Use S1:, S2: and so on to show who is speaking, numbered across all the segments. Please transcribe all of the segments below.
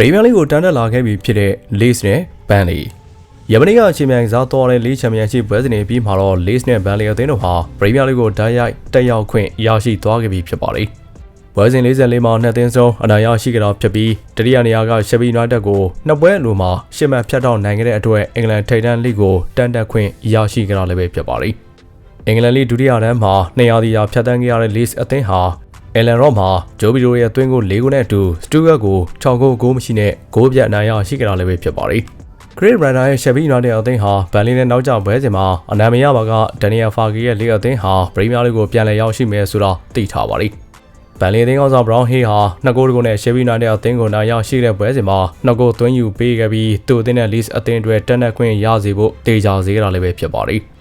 S1: ပရီးမီယာလိကိုတန်းတက်လာခဲ့ပြီဖြစ်တဲ့ Leeds နဲ့ Burnley ယမနီကအချိန်မြန်ကစားသွားတဲ့ Leeds Championship ပွဲစဉ်တွေပြီးမှာတော့ Leeds နဲ့ Burnley အသင်းတို့ဟာပရီးမီယာလိကိုဓာတ်ရိုက်တက်ရောက်ခွင့်ရရှိသွားခဲ့ပြီဖြစ်ပါတယ်။ပွဲစဉ်44မှာနှစ်သင်းစုံအနိုင်ရရှိကြတာဖြစ်ပြီးတတိယနေရာက Sheffield United ကိုနှစ်ပွဲအလိုမှာရှစ်မှတ်ဖြတ်တောက်နိုင်ခဲ့တဲ့အတွက်အင်္ဂလန်ထိပ်တန်းလိကိုတန်းတက်ခွင့်ရရှိကြတာလည်းပဲဖြစ်ပါတယ်။အင်္ဂလန်လိဒုတိယတန်းမှာ200တီရာဖြတ်တန်းခဲ့ရတဲ့ Leeds အသင်းဟာ အယ်လန်ရော့မှာဂျိုဘီရိုရဲ့အတွင်းကို၄ဂိုးနဲ့အတူစတူဂတ်ကို6ဂိုးဂိုးမရှိနဲ့ဂိုးပြတ်အနိုင်ရရှိကြတာလည်းပဲဖြစ်ပါတယ်။ Great Runner ရဲ့ Sheffield United အသင်းဟာဗန်လီနဲ့နောက်ကျပွဲစဉ်မှာအနာမရပါကဒန်နီယယ်ဖာဂီရဲ့လေးအသင်းဟာပရီးမီယာလိကိုပြန်လည်ရောက်ရှိမယ်ဆိုတာသိထားပါတယ်။ဗန်လီအသင်းကောင်ဆောင်ဘရောင်းဟေးဟာနှစ်ဂိုးတကူနဲ့ Sheffield United အသင်းကိုနိုင်ရောက်ရှိတဲ့ပွဲစဉ်မှာနှစ်ဂိုးသွင်းယူပေးခဲ့ပြီးသူ့အသင်းနဲ့ Leeds အသင်းတွေတက်တက်ခွင့်ရစေဖို့တေချာစေကြတာလည်းပဲဖြစ်ပါတယ်။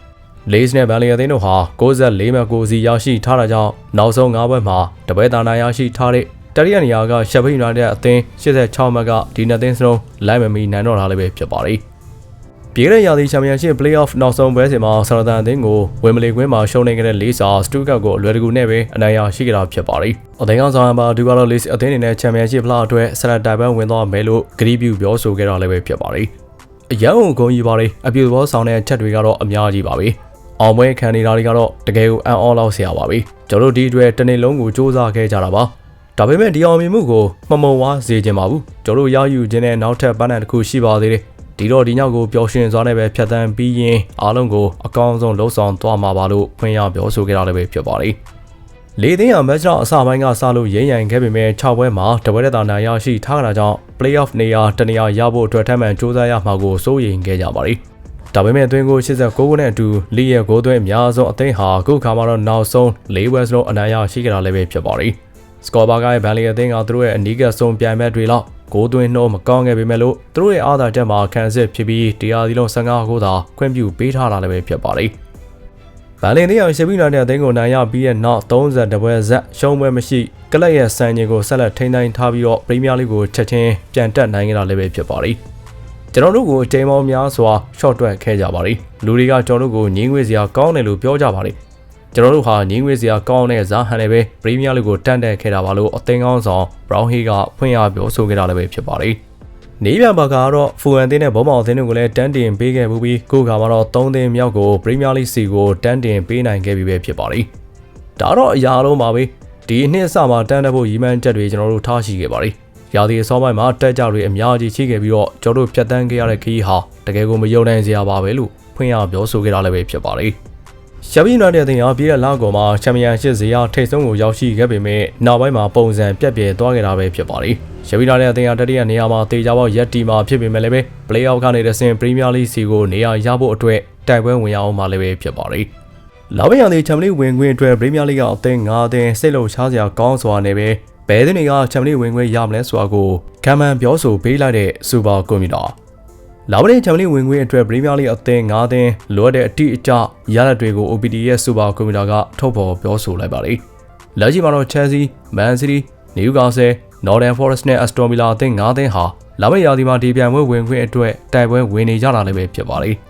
S1: Leeds နဲ့ Burnley အသင်းတို့ဟာ64မှတ်ကိုစီရရှိထားတာကြောင့်နောက်ဆုံး၅ဘက်မှာတပွဲတာနိုင်ရရှိထားတဲ့တတိယနေရာက Sheffield United အသင်း86မှတ်ကဒီနှစ်သင်းစလုံးလိုက်မမီနိုင်တော့တာလည်းပဲဖြစ်ပါတယ်။ပြည်ရဲ့ရာသီချန်ပီယံရှစ် Playoff နောက်ဆုံးပွဲစဉ်မှာဆာလတန်အသင်းကိုဝင်မလီကွင်းမှာရှုံးနေခဲ့တဲ့ Leeds ဟာစတူးကတ်ကိုအလွယ်တကူနဲ့ပဲအနိုင်ရရှိခဲ့တာဖြစ်ပါတယ်။အသင်းကောင်ဆောင်ပါဒူကာလို Leeds အသင်းအနေနဲ့ချန်ပီယံရှစ်ဖလားအတွက်ဆလက်တိုင်ပန်းဝင်သွားမယ်လို့ဂရီးပြူပြောဆိုခဲ့တာလည်းပဲဖြစ်ပါတယ်။အရန်ုံဂုံကြီးပါတယ်အပြူဘောဆောင်တဲ့ချက်တွေကတော့အများကြီးပါပဲ။ အောင်ပွဲခံနေတာတွေကတော့တကယ်ကိုအံ့ဩလောက်ဆရာပါပဲကျွန်တော်တို့ဒီအတွက်တနေ့လုံးကိုစူးစမ်းခဲ့ကြတာပါဒါပေမဲ့ဒီအောင်မြင်မှုကိုမမုံဝါစေခြင်းပါဘူးကျွန်တော်ရယူခြင်းနဲ့နောက်ထပ်ပန်းတန်တစ်ခုရှိပါသေးတယ်ဒီတော့ဒီညောက်ကိုပျော်ရွှင်စွာနဲ့ပဲဖြတ်သန်းပြီးရင်အားလုံးကိုအကောင်းဆုံးလှုပ်ဆောင်သွားမှာပါလို့ဖွင့်ရပြောဆိုခဲ့တာလည်းပဲဖြစ်ပါတယ်လေသိန်းအောင်မက်ချ်တော့အစပိုင်းကစလို့ရိမ့်ရိုင်ခဲ့ပေမဲ့6ပွဲမှာတပွဲတက်တာနိုင်ရရှိထားတာကြောင့် playoff နေရာတနေရာရဖို့အတွက်ထပ်မံစူးစမ်းရမှာကိုစိုးရိမ်ခဲ့ကြပါတယ် ဒါပေမဲ့အတွင်းကို89ခုနဲ့အတူလီရဲ့ဂိုးသွင်းအများဆုံးအသင်းဟာအခုခါမှာတော့နောက်ဆုံး၄ဝက်စလုံးအနိုင်ရရှိကြတာလည်းပဲဖြစ်ပါတယ်။စကောဘာကရဲ့ဗန်လီအသင်းကသူတို့ရဲ့အနီးကဆုံးပြိုင်ဘက်တွေလောက်ဂိုးသွင်းနှုံးမကောင်းခဲ့ပေမဲ့လို့သူတို့ရဲ့အားသာချက်မှာခံစစ်ဖြစ်ပြီးတရားစီလုံး15ဂိုးသာခွင့်ပြုပေးထားတာလည်းပဲဖြစ်ပါတယ်။ဗန်လီအသင်းရဲ့ရှေ့ပြီးနိုင်တဲ့အသင်းကိုနိုင်ရပြီးတဲ့နောက်30ပွဲဇက်ရှုံးပွဲမရှိကလပ်ရဲ့စံချိန်ကိုဆက်လက်ထိန်းသိမ်းထားပြီးတော့ပရီးမီးယားလိကိုချက်ချင်းပြန်တက်နိုင်ခဲ့တာလည်းပဲဖြစ်ပါတယ်။ ကျွန်တော်တို့ကိုအချိန်ပေါင်းများစွာ short တွက်ခဲ့ကြပါတယ်လူတွေကကျွန်တော်တို့ကိုညင်းငွေစရာကောင်းတယ်လို့ပြောကြပါတယ်ကျွန်တော်တို့ဟာညင်းငွေစရာကောင်းတဲ့ဇာဟန်လည်းပဲပရီးမီးယားလိကိုတန်တက်ခဲ့တာပါလို့အသင်းကောင်းဆောင် Brown Hay ကဖွင့်ရပြောဆိုခဲ့တာလည်းပဲဖြစ်ပါတယ်နေပြန်ပါကတော့ဖူအန်တင်းနဲ့ဘောမောင်အသင်းတို့ကိုလည်းတန်းတင်ပေးခဲ့မှုပြီးကိုကမှာတော့၃သင်းမြောက်ကိုပရီးမီးယားလိစီကိုတန်းတင်ပေးနိုင်ခဲ့ပြီပဲဖြစ်ပါတယ်ဒါတော့အရာလုံးပါပဲဒီနှစ်အစမှာတန်းတက်ဖို့ရည်မှန်းချက်တွေကျွန်တော်တို့ထားရှိခဲ့ပါတယ် ရာသီအစောပိုင်းမှာတက်ကြတွေအများကြီးရှိခဲ့ပြီးတော့ကျွန်တော်တို့ဖြတ်တန်းခဲ့ရတဲ့ခရီးဟာတကယ်ကိုမယုံနိုင်စရာပါပဲလို့ဖွင့်ရပြောဆိုခဲ့တာလည်းပဲဖြစ်ပါတယ်။ရှပီနာတဲ့အသင်းဟာပြည်တဲ့လောက်ကောင်မှာချန်ပီယံရှစ်ဇေယျထိပ်ဆုံးကိုရောက်ရှိခဲ့ပေမဲ့နောက်ပိုင်းမှာပုံစံပြက်ပြဲသွားခဲ့တာပဲဖြစ်ပါတယ်။ရှပီနာတဲ့အသင်းဟာတတိယနေရာမှာတေချာပေါက်ရက်တီမှာဖြစ်ပေမဲ့လည်းပဲ play-off ကနေတဆင့် Premier League စီကိုနေရာရဖို့အတွက်တိုက်ပွဲဝင်ရအောင်မှလည်းပဲဖြစ်ပါတယ်။လာဘယံဒီချန်ပီယံဝင်ခွင့်အတွက် Premier League ကအသင်း၅အသင်းစိတ်လှုပ်ရှားစရာကောင်းစွာနဲ့ပဲ ဘယ်သူတွေကချန်ပီယံဝင်ခွင့်ရမလဲဆိုတာကိုခံမှန်ပြောဆိုပေးလိုက်တဲ့စူပါကွန်ပျူတာလာဝရင်ချန်ပီယံဝင်ခွင့်အတွက်ပရီးမီးယားလိအသင်း၅သင်းလိုအပ်တဲ့အတိအကျရလဒ်တွေကို OPD ရဲ့စူပါကွန်ပျူတာကထုတ်ဖော်ပြောဆိုလိုက်ပါတယ်။လက်ရှိမှာတော့ Chelsea, Man City, Newcastle, Northern Forest နဲ့ Aston Villa အသင်း၅သင်းဟာလာမယ့်ရာသီမှာဒီပြိုင်ပွဲဝင်ခွင့်အတွက်တိုက်ပွဲဝင်နေကြတာလည်းပဲဖြစ်ပါတယ်။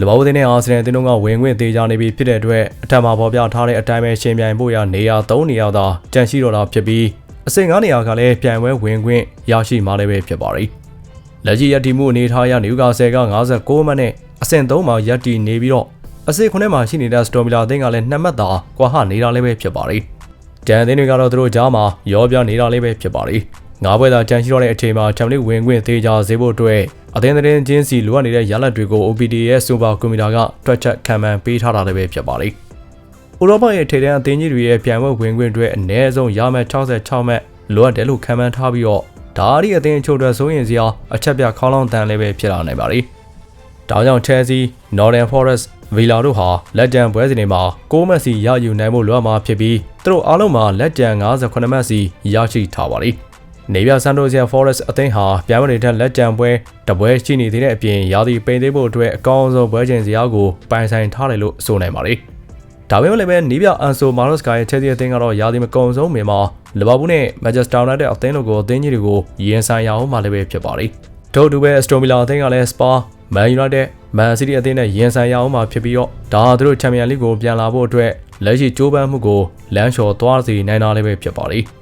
S1: လဘောသင်းနဲ့အာဆင်နယ်အသင်းတို့ကဝင်ခွင့်သေးကြနေပြီဖြစ်တဲ့အတွက်အထက်မှာပေါ်ပြထားတဲ့အတိုင်းပဲရှင်ပြိုင်ဖို့ရနေရာ၃နေရာသာကြန့်ရှိတော့တာဖြစ်ပြီးအဆင့်9နေရာကလည်းပြိုင်ပွဲဝင်ခွင့်ရရှိမှလည်းပဲဖြစ်ပါတယ်။လက်ရှိရည်တည်မှုအနေထားအရနယူကာဆယ်က59မှတ်နဲ့အဆင့်3မှာရည်တည်နေပြီးတော့အဆင့်9မှာရှိနေတဲ့စတိုမီလာအသင်းကလည်း2မှတ်သာကွာဟနေတာလည်းပဲဖြစ်ပါတယ်။တန်အသင်းတွေကတော့သူတို့ကြားမှာရောပြနေတာလည်းပဲဖြစ်ပါတယ်။ ငါးဘွဲသာကြန့်ရှိတော့တဲ့အချိန်မှာချမ်ပီယံဝင်ခွင့်သေးကြစေဖို့အတွက်အသင်းသတင်းချင်းစီလိုအပ်နေတဲ့ရလဒ်တွေကို OPD ရဲ့စူပါကွန်ပျူတာကတွက်ချက်ခံမှန်းပေးထားတာလည်းပဲဖြစ်ပါတယ်။ဥရောပရဲ့ထိပ်တန်းအသင်းကြီးတွေရဲ့ပြိုင်ပွဲဝင်ခွင့်အတွက်အနည်းဆုံးရမှတ်66မှတ်လိုအပ်တယ်လို့ခံမှန်းထားပြီးတော့ဒါရီအသင်းအချို့အတွက်စိုးရင်စရာအချက်ပြခေါင်းလောင်းတန်လည်းပဲဖြစ်လာနိုင်ပါလိမ့်။ဒါကြောင့် Chelsea, Northern Forest, Villa တို့ဟာလက်တန်ပွဲစဉ်တွေမှာ6မှတ်စီရယူနိုင်ဖို့လိုအပ်မှာဖြစ်ပြီးသူတို့အားလုံးမှာလက်တန်58မှတ်စီရရှိထားပါလိမ့်။ နေပြဆန်တိုဆီယာ Forest အသင်းဟာပြိုင်ပွဲတွေထက်လက်တန်ပွဲတပွဲရှိနေသေးတဲ့အပြင်ရာသီပိန်သေးဖို့အတွက်အကောင်းဆုံးပွဲချိန်စရာကိုပိုင်ဆိုင်ထားတယ်လို့ဆိုနိုင်ပါလိမ့်။ဒါပေမဲ့လည်းပဲနီးပြအန်ဆိုမာရော့စ်ကာရဲ့ချက်စီအသင်းကတော့ရာသီမကုန်ဆုံးမီမှာလီဗာပူးနဲ့မန်ချက်စတာယူနိုက်တက်အသင်းတို့ကိုအသင်းကြီးတွေကိုရင်ဆိုင်ရအောင်မှလည်းပဲဖြစ်ပါတယ်။ထို့တူပဲအစတိုမီလာအသင်းကလည်းစပါမန်ယူနိုက်တက်မန်စီးတီးအသင်းနဲ့ရင်ဆိုင်ရအောင်မှဖြစ်ပြီးတော့ဒါသူတို့ချန်ပီယံလိကိုပြန်လာဖို့အတွက်လက်ရှိကြိုးပမ်းမှုကိုလမ်းလျှော်သွားစေနိုင်တာလည်းပဲဖြစ်ပါတယ်။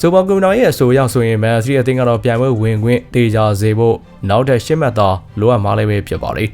S1: ဆိုပါကွန်ပျူတာရဲ့အဆိုအရဆိုရင်မန်စီးတီးအသင်းကတော့ပြန်ပွဲဝင်ခွင့်တေချာစေဖို့နောက်ထပ်ရှင်းမှတ်သာလိုအပ်မှလည်းပဲဖြစ်ပါတယ်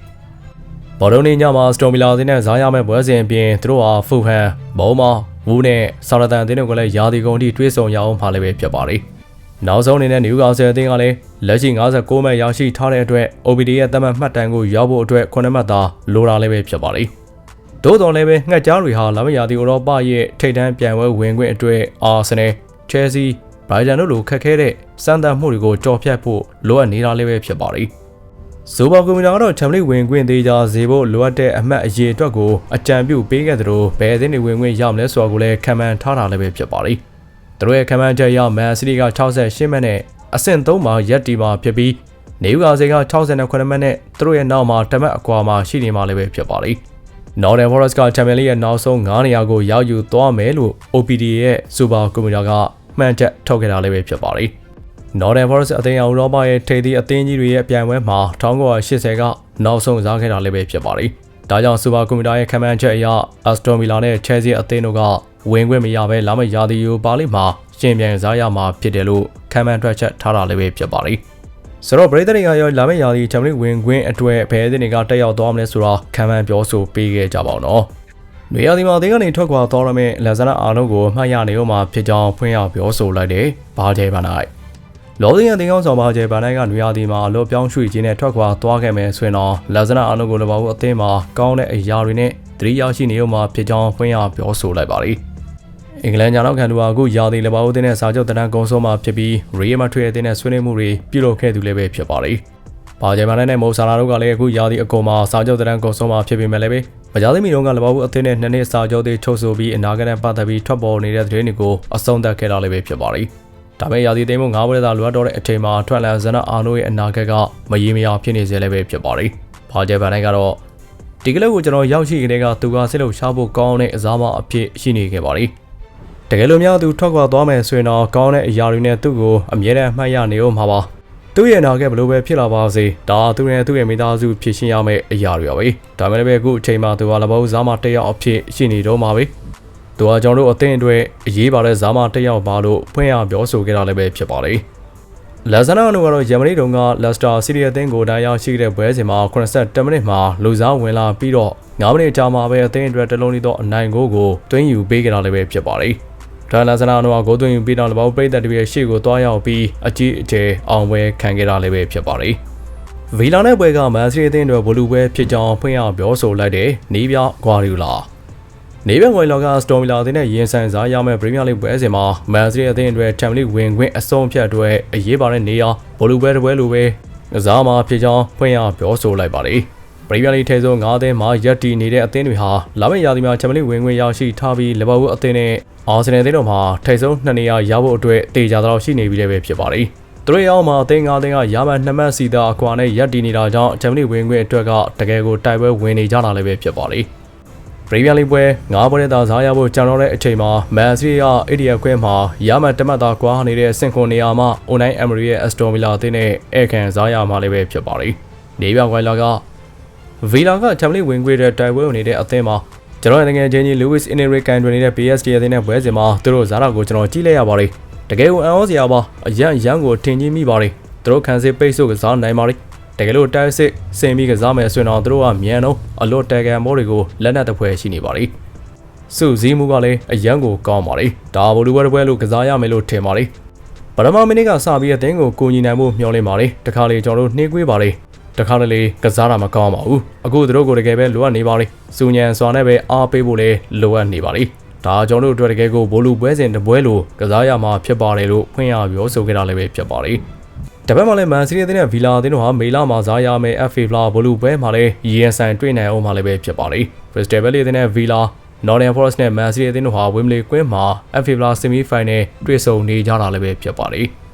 S1: ။ဘော်ဒိုနီညမှာစတိုမီလာအသင်းနဲ့ဇားရမဲ့ပွဲစဉ်အပြင်သူတို့ဟာဖူဟန်ဘုံမာဝူးနဲ့ဆာရတန်အသင်းတို့ကလည်းယာဒီကုံတီတွေးဆုံရအောင်မှလည်းပဲဖြစ်ပါတယ်။နောက်ဆုံးအနေနဲ့နယူကာဆယ်အသင်းကလည်းလက်ရှိ59မှတ်ရရှိထားတဲ့အတွက် OBD ရဲ့သတ်မှတ်မှတ်တမ်းကိုရောက်ဖို့အတွက်9မှတ်သာလိုတာလည်းပဲဖြစ်ပါတယ်။သို့တော်လည်းပဲငှက်ကြားတွေဟာလာမယာတီဥရောပရဲ့ထိပ်တန်းပြိုင်ပွဲဝင်ခွင့်အတွက်အာဆင်နယ် ချယ်ဆီဘိုင်ဂျန်တို့လိုခက်ခဲတဲ့စမ်းသပ်မှုတွေကိုကြော်ဖြတ်ဖို့လိုအပ်နေတာလည်းပဲဖြစ်ပါတယ်။ဇိုဘာကွန်ပျူတာကတော့ချမ်ပလီဝင်ခွင့်သေးကြစေဖို့လိုအပ်တဲ့အမှတ်အရေးအတွက်ကိုအကြံပြုပေးခဲ့သလိုဘယ်အသင်းတွေဝင်ခွင့်ရမလဲဆိုတာကိုလည်းခံမှန်းထားတာလည်းပဲဖြစ်ပါတယ်။သူတို့ရဲ့ခံမှန်းချက်အရမန်စီးတီးက68မှတ်နဲ့အဆင့်3မှာရက်တီမှာဖြစ်ပြီးနေဦးကစေက68မှတ်နဲ့သူတို့ရဲ့နောက်မှာတမတ်အကွာမှာရှိနေမှာလည်းပဲဖြစ်ပါတယ်။ Northern Forest က Champions League ရဲ့နောက်ဆုံး9နေရာကိုရောက်ယူသွားမယ်လို့ OPD ရဲ့ Super Computer က မှန်ချက်ထုတ်ခဲ့တာလည်းပဲဖြစ်ပါတယ်။ Northern Forest အသင်းဥရောပရဲ့ထိပ်သီးအသင်းကြီးတွေရဲ့ပြိုင်ပွဲမှာ1980ကနောက်ဆုံးစားခဲ့တာလည်းပဲဖြစ်ပါတယ်။ဒါကြောင့် Super Computer ရဲ့ခံမှန်းချက်အရ Aston Villa နဲ့ Chelsea အသင်းတို့ကဝင်ခွင့်မရဘဲလာမယ့်ရာသီယူပါလိမ့်မှာရှင်ပြန်စားရမှာဖြစ်တယ်လို့ခံမှန်းတွက်ချက်ထားတာလည်းပဲဖြစ်ပါတယ်။ဆိုတော့ပရိသတ်တွေကရောလာမယ့်ရာသီချန်ပီယံဝင်ခွင့်အတွက်ဘယ်အသင်းတွေကတက်ရောက်သွားမလဲဆိုတော့ခံမှန်းပြောဆိုပေးခဲ့ကြပါဦး နော်။နေရာဒီမှာအသင်းကနေထွက်ခွာသွားရမယ့်လက်စနာအားလုံးကိုမှတ်ရနေဦးမှာဖြစ်ကြောင်းဖွင့်ရပြောဆိုလိုက်တယ်။ဘာကျဲပါနိုင်။လော်ဒင်းရဲ့တင်ကောင်းဆောင်ဘာကျဲပါနိုင်ကနေရာဒီမှာအလို့ပြောင်းရွှေ့ခြင်းနဲ့ထွက်ခွာသွားခဲ့မယ်ဆိုရင်တော့လက်စနာအားလုံးကိုလည်းဘာလို့အသင်းမှာကောင်းတဲ့အရာတွေနဲ့သတိရရှိနေဦးမှာဖြစ်ကြောင်းဖွင့်ရပြောဆိုလိုက်ပါလိမ့်။အင်္ဂလန်ညာနောက်ခံသူဟာအခုရာသီလဘာဦးတင်းနဲ့စာချုပ်တန်းကုံဆုံးမှာဖြစ်ပြီးရီယယ်မထရီအသင်းနဲ့ဆွေးနွေးမှုတွေပြုလုပ်ခဲ့သူလည်းပဲဖြစ်ပါတယ်။ ဘာဂျယ်မန်နဲ့မိုဆာလာတို့ကလည်းအခုရာသီအကုန်မှာစာချုပ်တန်းကုံဆုံးမှာဖြစ်ပေမဲ့လည်းပဲမကြားသိမီတုန်းကလဘာဦးအသင်းနဲ့နှစ်နှစ်စာချုပ်တွေချုပ်ဆိုပြီးအနာဂတ်နဲ့ပတ်သက်ပြီးထွက်ပေါ်နေတဲ့သတင်းတွေကိုအဆုံးသတ်ခဲ့တာလည်းပဲဖြစ်ပါတယ်။ဒါပေမဲ့ရာသီသိမ်းမှု၅ပွဲသာလိုအပ်တော့တဲ့အချိန်မှာထွက်လန်ဇနအာနိုရဲ့အနာဂတ်ကမရေမရာဖြစ်နေစေလည်းပဲဖြစ်ပါတယ်။ဘာဂျယ်မန်ကတော့ဒီကလေးကိုကျွန်တော်ရောက်ရှိကြတဲ့ကသူကစစ်လို့ရှားဖို့ကောင်းတဲ့အစားမအဖြစ်ရှိနေခဲ့ပါတယ်။တကယ်လို့များသူထွက်ခွာသွားမယ်ဆိုရင်တော့ကောင်းတဲ့အရာတွေနဲ့သူ့ကိုအမြဲတမ်းမှတ်ရနေဦးမှာပါ သူ့ရဲ့နာကဘလို့ပဲဖြစ်လာပါစေဒါသူနဲ့သူ့ရဲ့မိသားစုဖြစ်ရှင်းရမယ့်အရာတွေပါပဲဒါမှလည်းအခုအချိန်မှာသူကလဘောဇာမတက်ရောက်အဖြစ်ရှိနေတော့မှာပဲသူကကျွန်တော်တို့အသင်းအတွက်အရေးပါတဲ့ဇာမတက်ရောက်ပါလို့ဖွင့်ရပြောဆိုခဲ့တာလည်းပဲဖြစ်ပါလေလက်ဇနာနိုကတော့ဂျမနီတုန်းကလက်စတာစီးရီးအသင်းကိုတိုင်းရောက်ရှိတဲ့ပွဲစဉ်မှာ82မိနစ်မှာလူစားဝင်လာပြီးတော့9မိနစ်ကြာမှပဲအသင်းအတွက်တလုံးလေးသောအနိုင်ဂိုးကိုတွင်းယူပေးခဲ့တာလည်းပဲဖြစ်ပါလေ ဒါလာစနာနိုကဂိုးသွင်းပြီးတော့လဘောပရိသတ်တွေရဲ့ရှေ့ကိုတွားရောက်ပြီးအကြီးအကျယ်အောင်ပွဲခံခဲ့တာလည်းပဲဖြစ်ပါတယ်။ဗီလာနဲ့ပွဲကမန်စီးအသင်းတွေဘလူးပွဲဖြစ်ကြောင်းဖွင့်ရပြောဆိုလိုက်တဲ့နီးပြဂွာရီလာနေပြန်ဝင်လောကစတော်မီလာအသင်းနဲ့ရင်ဆိုင်စားရမယ့်ပရီးမီးယားလိပွဲစဉ်မှာမန်စီးအသင်းတွေချန်ပီယံလိဝင်ခွင့်အဆုံးဖြတ်အတွက်အရေးပါတဲ့နေရာဘလူးပွဲတစ်ပွဲလိုပဲကစားမှာဖြစ်ကြောင်းဖွင့်ရပြောဆိုလိုက်ပါတယ်။ ပရီးမီးယားလိထဲဆုံး၅သင်းမှာရပ်တည်နေတဲ့အသင်းတွေဟာလာမယ့်ရာသီမှာချန်ပီယံလိဝင်ခွင့်ရရှိထားပြီးလီဗာပူးအသင်းနဲ့အာဆင်နယ်အသင်းတို့မှာထိပ်ဆုံးနှစ်နေရာရဖို့အတွက်တေချာတော့ရှိနေပြီလည်းပဲဖြစ်ပါတယ်။သူတို့ရဲ့အောက်မှာအသင်း၅သင်းကရမှန်နှစ်မှတ်စီသာအကွာနဲ့ရပ်တည်နေတာကြောင့်ချန်ပီယံလိဝင်ခွင့်အတွက်ကတကယ်ကိုတိုက်ပွဲဝင်နေကြတာလည်းပဲဖြစ်ပါတယ်။ပရီးမီးယားလိပွဲ၅ပွဲနဲ့သာစားရဖို့ကြောင်တော့တဲ့အချိန်မှာမန်စီးရီးယားအေဒီယာခွဲမှာရမှန်တမတ်သာကွာနေတဲ့အဆင့်ခွန်နေရာမှာအိုနိုင်အမရီရဲ့အက်စတိုမီလာအသင်းနဲ့အဲခံစားရမှာလည်းပဲဖြစ်ပါတယ်။နေပြကွိုင်လာက ဗီလာကချန်ပီယံဝင်ခွေတဲ့တိုင်ပွဲဝင်နေတဲ့အသင်းမှာကျွန်တော်ငငယ်ချင်းကြီး Lewis Enrique ကန်တွင်နေတဲ့ PSG အသင်းနဲ့ပွဲစဉ်မှာသူတို့ဇာတာကိုကျွန်တော်ကြည့်လိုက်ရပါတယ်တကယ်ကိုအံ့ဩစရာပါအရန်ရန်ကိုထင်ကြီးမိပါတယ်သူတို့ခံစစ်ပိတ်ဆို့ကစားနိုင်ပါတယ်တကယ်လို့တိုက်စစ်စင်ပြီးကစားမယ်ဆိုရင်တော့သူတို့ကမြန်တော့အလွတ်တကန်မောတွေကိုလက်နက်တစ်ဖွဲရှိနေပါတယ်စုစည်းမှုကလည်းအရန်ကိုကောင်းပါတယ်ဒါဘလူဘဲတစ်ပွဲလို့ကစားရမယ်လို့ထင်ပါတယ်ပထမမိနစ်ကစပြီးအသင်းကိုကိုညီနိုင်မှုမျှော်လင့်ပါတယ်တခါလေကျွန်တော်တို့နှေးကွေးပါတယ် တခါတလေကစားတာမကောင်းပါဘူးအခုသူတို့ကိုတကယ်ပဲလိုအပ်နေပါလိစူညံစွာနဲ့ပဲအားပေးဖို့လည်းလိုအပ်နေပါလိဒါကျွန်တော်တို့အတွက်တကယ်ကိုဘိုလူပွဲစဉ်တပွဲလိုကစားရမှာဖြစ်ပါတယ်လို့ဖွင့်ရပြောဆိုခဲ့တာလည်းပဲဖြစ်ပါလိတပတ်မှလည်းမန်စီးတီးအသင်းနဲ့ဗီလာအသင်းတို့ဟာမေလာမှာစားရမယ် FA ဖလာဘလူးပွဲမှာလည်းရီယန်ဆိုင်တွေ့နိုင်အောင်မှာလည်းပဲဖြစ်ပါလိ။ Crystal Palace အသင်းနဲ့ဗီလာ Nottingham Forest နဲ့ Man City အသင်းတို့ဟာ Wembley ကွင်းမှာ FA ဖလာ Semi Final တွေ့ဆုံနေကြတာလည်းပဲဖြစ်ပါလိ။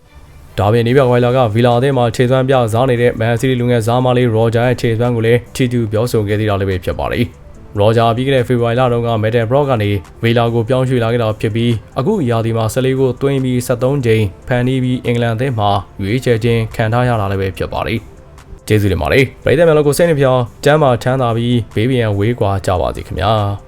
S1: ဒါပြင်နေပြဝိုင်လာကဗီလာအသင်းမှာခြေစွမ်းပြစားနေတဲ့မန်စီးတီးလူငယ်ဇာမာလီရောဂျာရဲ့ခြေစွမ်းကိုလည်းချီတူပြောဆိုခဲ့သေးတာလည်းပဲဖြစ်ပါတယ်။ရောဂျာပြီးခဲ့တဲ့ဖေဖော်ဝါရီလတုန်းကမက်တယ်ဘရော့ကနေဗီလာကိုပြောင်းရွှေ့လာခဲ့တာဖြစ်ပြီးအခုရာသီမှာ14ကိုတွင်းပြီး73ချိန်ဖန်နီးပြီးအင်္ဂလန်အသင်းမှာရွေးချယ်ခြင်းခံထားရတာလည်းပဲဖြစ်ပါတယ်။ကျေးဇူးတင်ပါတယ်။ပရိသတ်များလို့ကိုစိတ်နှပြောင်းကျမ်းမာချမ်းသာပြီးဘေးပင်ဝေးကွာကြပါစေခင်ဗျာ။